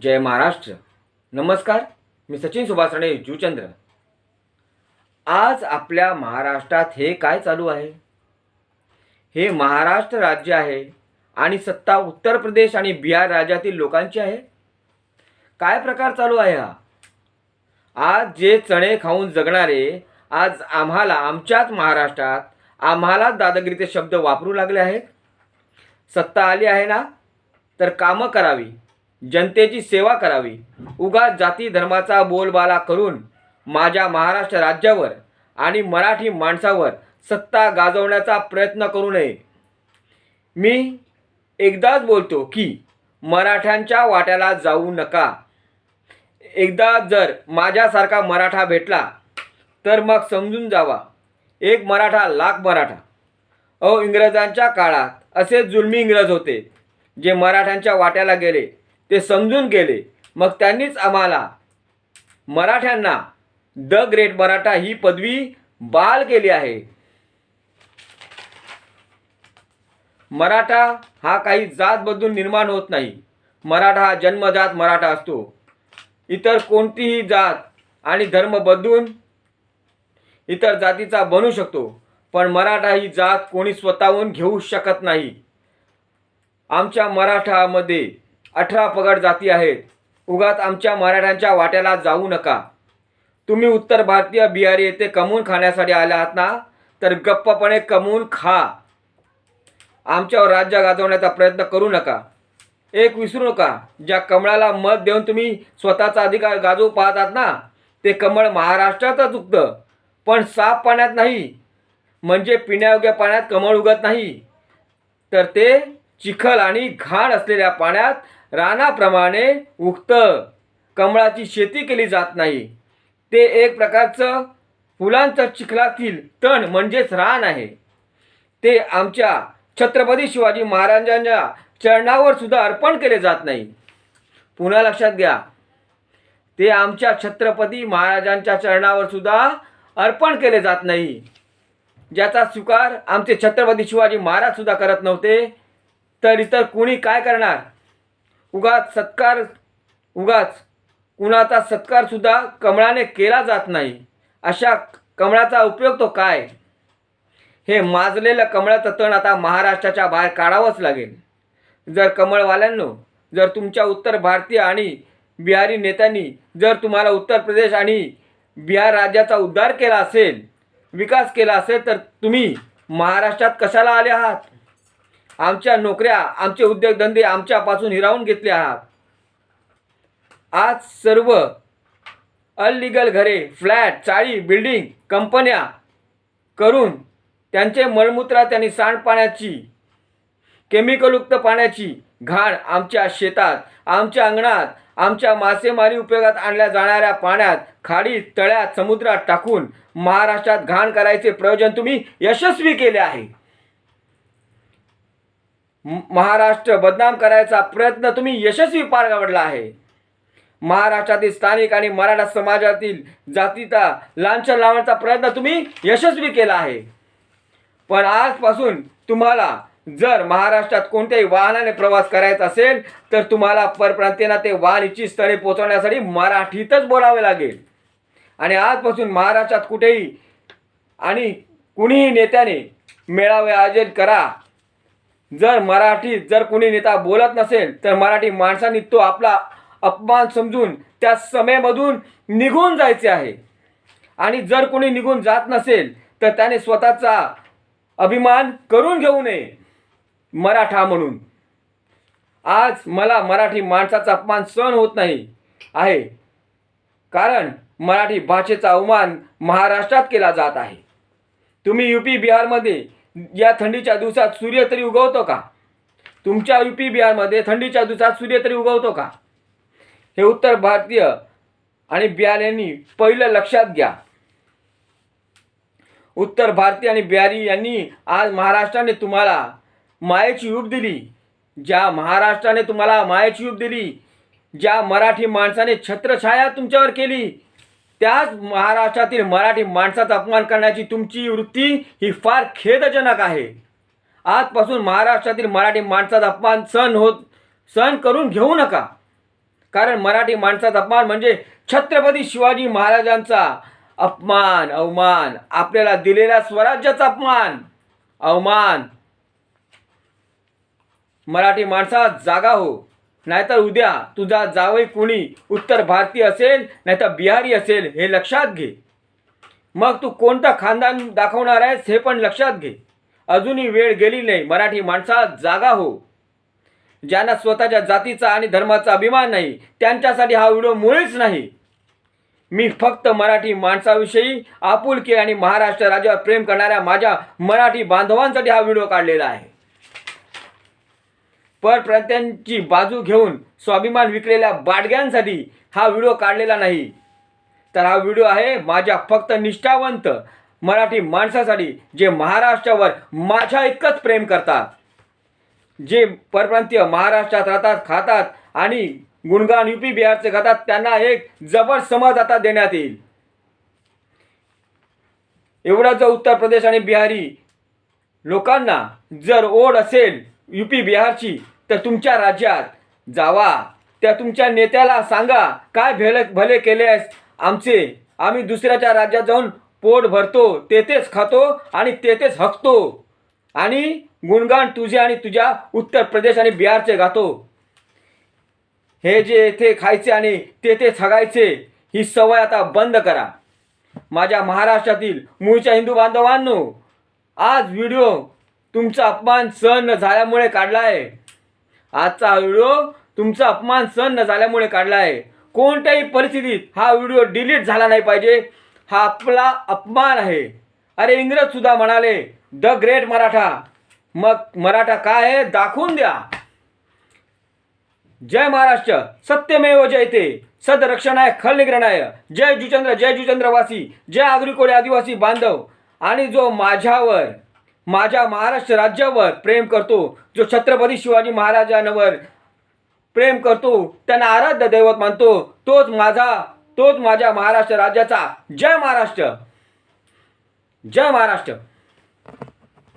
जय महाराष्ट्र. नमस्कार मी सचिन सुभाष राणे आज आपल्या महाराष्ट्रात हे काय चालू आहे? हे महाराष्ट्र राज्य आहे आणि सत्ता उत्तर प्रदेश आणि बिहार राज्यातील लोकांची आहे? काय प्रकार चालू आहे हा? आज जे चणे खाऊन जगणारे आज आम्हाला आमच्याच महाराष्ट्रात आम्हालाच दादागिरीचे शब्द वापरू लागले आहेत. सत्ता आली आहे ना? तर कामं करावी. जनतेची सेवा करावी. उगाच जाती धर्माचा बोलबाला करून माझ्या महाराष्ट्र राज्यावर आणि मराठी माणसावर सत्ता गाजवण्याचा प्रयत्न करू नये. मी एकदाच बोलतो की मराठ्यांच्या वाट्याला जाऊ नका. एकदा जर माझ्यासारखा मराठा भेटला तर मग समजून जावा. एक मराठा लाख मराठा. अहो इंग्रजांच्या काळात असे जुलमी इंग्रज होते जे मराठ्यांच्या वाट्याला गेले. ते समजून गेले. मग त्यांनीच आम्हाला मराठ्यांना द ग्रेट मराठा ही पदवी बाल केली आहे. मराठा हा काही जात बदलून निर्माण होत नाही. मराठा हा जन्मजात मराठा असतो. इतर कोणतीही जात आणि धर्म बदलून इतर जातीचा बनू शकतो. पण मराठा ही जात कोणी स्वतःहून घेऊ शकत नाही. आमच्या मराठामध्ये अठरा पगड जाती आहेत. उगात आमच्या मराठ्यांच्या वाट्याला जाऊ नका. तुम्ही उत्तर भारतीय बिहारी येथे कमवून खाण्यासाठी आल्या आहात ना? तर गप्पपणे कमवून खा. आमच्यावर राज्य गाजवण्याचा प्रयत्न करू नका. एक विसरू नका. ज्या कमळाला मत देऊन तुम्ही स्वतःचा अधिकार गाजवू पाहतात ना? ते कमळ महाराष्ट्रातच उगतं. पण साफ पाण्यात नाही. म्हणजे पिण्यायोग्य पाण्यात कमळ उगत नाही. तर ते चिखल आणि घाण असलेल्या पाण्यात रानाप्रमाणे उगतं कमळाची शेती केली जात नाही. ते एक प्रकारचं फुलांचं चिखलातील तण म्हणजेच रान आहे. ते आमच्या छत्रपती शिवाजी महाराजांच्या चरणावर सुद्धा अर्पण केले जात नाही. पुन्हा लक्षात घ्या. ते आमच्या छत्रपती महाराजांच्या चरणावर सुद्धा अर्पण केले जात नाही. ज्याचा स्वीकार आमचे छत्रपती शिवाजी महाराज सुद्धा करत नव्हते. तर इतर कुणी काय करणार? उगाच सत्कार उगाच कुणाचा सत्कारसुद्धा कमळाने केला जात नाही. अशा कमळाचा उपयोग तो काय? हे माजलेलं कमळाचं तण आता महाराष्ट्राच्या बाहेर काढावंच लागेल. जर कमळवाल्यांनो जर तुमच्या उत्तर भारतीय आणि बिहारी नेत्यांनी जर तुम्हाला उत्तर प्रदेश आणि बिहार राज्याचा उद्धार केला असेल विकास केला असेल तर तुम्ही महाराष्ट्रात कशाला आले आहात? आमच्या नोकऱ्या आमचे उद्योगधंदे आमच्यापासून हिरावून घेतले आहात. आज सर्व अनलिगल घरे फ्लॅट चाळी बिल्डिंग कंपन्या करून त्यांचे मळमूत्रा त्यांनी सांडपाण्याची केमिकलयुक्त पाण्याची घाण आमच्या शेतात आमच्या अंगणात आमच्या मासेमारी उपयोगात आणल्या जाणाऱ्या पाण्यात खाडीत तळ्यात समुद्रात टाकून महाराष्ट्रात घाण करायचे प्रयोजन तुम्ही यशस्वी केले आहे. महाराष्ट्र बदनाम करायचा प्रयत्न तुम्ही यशस्वी पार पाडला आहे. महाराष्ट्रातील स्थानिक आणि मराठा समाजातील जातीचा लांछन लावण्याचा प्रयत्न तुम्ही यशस्वी केला आहे. पण आजपासून तुम्हाला जर महाराष्ट्रात कोणत्याही वाहनाने प्रवास करायचा असेल तर तुम्हाला परप्रांतीयांना ते वाहन इच्छित स्थळे पोहोचवण्यासाठी मराठीतच बोलावे लागेल. आणि आजपासून महाराष्ट्रात कुठेही आणि कुणीही नेत्याने मेळावे आयोजित करा जर मराठीत जर कुणी नेता बोलत नसेल तर मराठी माणसांनी तो आपला अपमान समजून त्या समेमधून निघून जायचे आहे. आणि जर कोणी निघून जात नसेल तर त्याने स्वतःचा अभिमान करून घेऊ नये. मराठा म्हणून. आज मला मराठी माणसाचा अपमान सहन होत नाही आहे. कारण मराठी भाषेचा अवमान महाराष्ट्रात केला जात आहे. तुम्ही यू पी बिहारमध्ये या थंडीच्या दिवसात सूर्य तरी उगवतो का? तुमच्या युपी बिहारमध्ये थंडीच्या दिवसात सूर्य तरी उगवतो का? हे उत्तर भारतीय आणि बिहाऱ्यांनी पहिलं लक्षात घ्या. उत्तर भारतीय आणि बिहारी यांनी आज महाराष्ट्राने तुम्हाला मायेची यूप दिली. ज्या महाराष्ट्राने तुम्हाला मायेची यूप दिली ज्या मराठी माणसाने छत्रछाया तुमच्यावर केली त्याच महाराष्ट्रातील मराठी माणसाचा अपमान करण्याची तुमची वृत्ती ही फार खेदजनक आहे. आजपासून महाराष्ट्रातील मराठी माणसाचा अपमान सहन होत सहन करून घेऊ नका. कारण मराठी माणसाचा अपमान म्हणजे छत्रपती शिवाजी महाराजांचा अपमान अवमान आपल्याला दिलेल्या स्वराज्याचा अपमान अवमान. मराठी माणसा जागा हो. नाहीतर उद्या तुझा जावई कुणी उत्तर भारतीय असेल नाहीतर बिहारी असेल हे लक्षात घे. मग तू कोणतं खानदान दाखवणार आहेस हे पण लक्षात घे. अजूनही वेळ गेली नाही मराठी माणसा जागा हो. ज्यांना स्वतःच्या जातीचा आणि धर्माचा अभिमान नाही त्यांच्यासाठी हा व्हिडिओ मुळीच नाही. मी फक्त मराठी माणसाविषयी आपुलकी आणि महाराष्ट्र राज्यावर प्रेम करणाऱ्या माझ्या मराठी बांधवांसाठी हा व्हिडिओ काढलेला आहे. परप्रांत्यांची बाजू घेऊन स्वाभिमान विकलेल्या बाडग्यांसाठी हा व्हिडिओ काढलेला नाही. तर हा व्हिडिओ आहे माझ्या फक्त निष्ठावंत मराठी माणसासाठी जे महाराष्ट्रावर माझ्या इतकंच प्रेम करतात. जे परप्रांतीय महाराष्ट्रात राहतात खातात आणि गुणगान युपी बिहारचे खातात त्यांना एक जबर समज आता देण्यात येईल. एवढा जर उत्तर प्रदेश आणि बिहारी लोकांना जर ओढ असेल युपी बिहारची तर तुमच्या राज्यात जावा. त्या तुमच्या नेत्याला सांगा काय भेल भले केले आहेस? आमचे आम्ही दुसऱ्याच्या राज्यात जाऊन पोट भरतो तेथेच खातो आणि तेथेच हकतो. आणि गुणगान तुझे आणि तुझ्या उत्तर प्रदेश आणि बिहारचे गातो. हे जे येथे खायचे आणि तेथे थगायचे ही सवय आता बंद करा. माझ्या महाराष्ट्रातील मूळच्या हिंदू बांधवांनो आज व्हिडिओ तुमचा अपमान सहन झाल्यामुळे काढला आहे आजचा हा व्हिडिओ तुमचा अपमान सहन न झाल्यामुळे काढला आहे कोणत्याही परिस्थितीत हा व्हिडिओ डिलीट झाला नाही पाहिजे. हा आपला अपमान आहे. अरे इंग्रज सुद्धा म्हणाले द ग्रेट मराठा. मग मराठा काय आहे? दाखवून द्या. जय महाराष्ट्र. सत्यमेव जयते सदरक्षणाय खलनिग्रणाय जय जुचंद्र जय जुचंद्रवासी. जय आगरी कोळी आदिवासी बांधव. आणि जो माझ्यावर माझ्या महाराष्ट्र राज्यावर प्रेम करतो. जो छत्रपती शिवाजी महाराजांवर प्रेम करतो त्यांना आराध्य दैवत मानतो तोच माझा तोच माझ्या महाराष्ट्र राज्याचा. जय महाराष्ट्र. जय महाराष्ट्र.